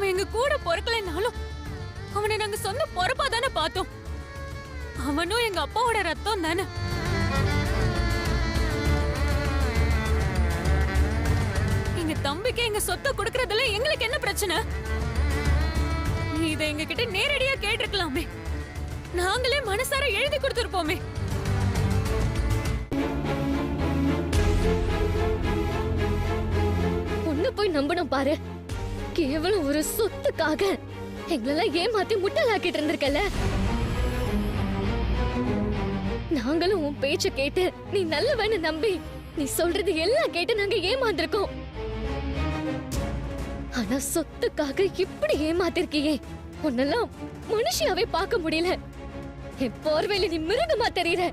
அவன் எங்க கூட பொறக்கலைனாலும் அவனை நாங்க சொந்த பொறப்பா தானே பார்த்தோம். அவனும் எங்க அப்பாவோட ரத்தம் தானே. எங்க தம்பிக்கு எங்க சொத்தை கொடுக்கறதுல எங்களுக்கு என்ன பிரச்சனை? நீ இதை எங்க கிட்ட நேரடியா கேட்டிருக்கலாமே. நாங்களே மனசார எழுதி கொடுத்துருப்போமே. உன்னை போய் நம்பணும் பாரு. கேவலம் ஒரு சொத்துக்காக. எங்களெல்லாம் ஏமாத்தி முட்டலாக்கிட்டு இருந்திருக்கல நாங்களும் உன் பேச்ச கேட்டு நீ நல்லவன்னு நம்பி நீ சொல்றது எல்லாம் கேட்டு நாங்க ஏமாந்துருக்கோம். ஆனா சொத்துக்காக இப்படி ஏமாத்திருக்கியே. உன்னெல்லாம் மனுஷியாவே பார்க்க முடியல. என் போர்வையில நீ மிருகமா தெரியற.